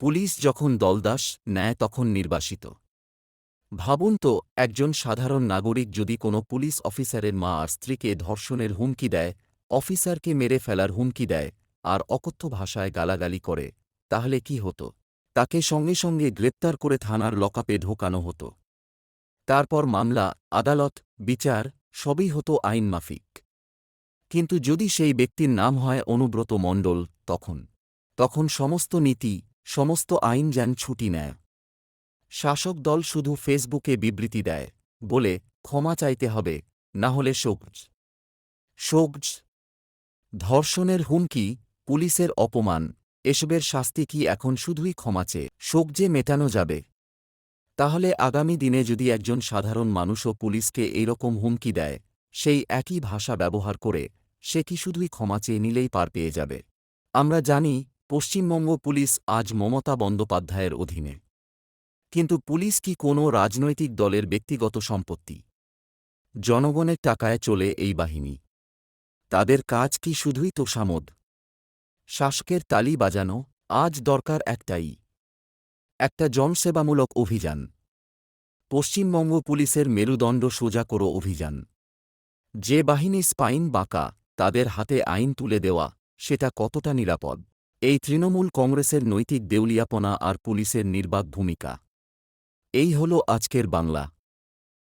Police যখন দলদাস নেয় তখন নির্বাসিত। ভাবুন তো, একজন সাধারণ নাগরিক যদি কোনো পুলিশ অফিসারের মা আর স্ত্রীকে ধর্ষণের হুমকি দেয়, অফিসারকে মেরে ফেলার হুমকি দেয়, আর অকথ্য ভাষায় গালাগালি করে, তাহলে কি হতো? তাকে সঙ্গে সঙ্গে গ্রেপ্তার করে থানার লকআপে ঢোকানো হতো। তারপর মামলা, আদালত, বিচার, সবই হতো আইন মাফিক। কিন্তু যদি সেই ব্যক্তির নাম হয় অনুব্রত মণ্ডল, তখন? তখন সমস্ত নীতি সমস্ত আইন যেন ছুটি নেয়। শাসক দল শুধু ফেসবুকে বিবৃতি দেয়, বলে ক্ষমা চাইতে হবে, না হলে শোকজ। শোকজ। ধর্ষণের হুমকি, পুলিশের অপমান, এসবের শাস্তি কি এখন শুধুই ক্ষমা চেয়ে শোক যে মেটানো যাবে? তাহলে আগামী দিনে যদি একজন সাধারণ মানুষও পুলিশকে এইরকম হুমকি দেয়, সেই একই ভাষা ব্যবহার করে সে কি শুধুই ক্ষমা চেয়ে নিলেই পার পেয়ে যাবে? আমরা জানি পশ্চিমবঙ্গ পুলিশ আজ মমতা বন্দ্যোপাধ্যায়ের অধীনে। কিন্তু পুলিশ কি কোনো রাজনৈতিক দলের ব্যক্তিগত সম্পত্তি? জনগণের টাকায় চলে এই বাহিনী। তাদের কাজ কি শুধুই তোষামোদ? শাসকের তালি বাজানো আজ দরকার একটাই। একটা জনসেবামূলক অভিযান। পশ্চিমবঙ্গ পুলিশের মেরুদণ্ড সোজা করো অভিযান। যে বাহিনী স্পাইন বাঁকা, তাদের হাতে আইন তুলে দেওয়া, সেটা কতটা নিরাপদ? এই তৃণমূল কংগ্রেসের নৈতিক দেউলিয়াপনা আর পুলিশের নির্বাক ভূমিকা। এই হল আজকের বাংলা।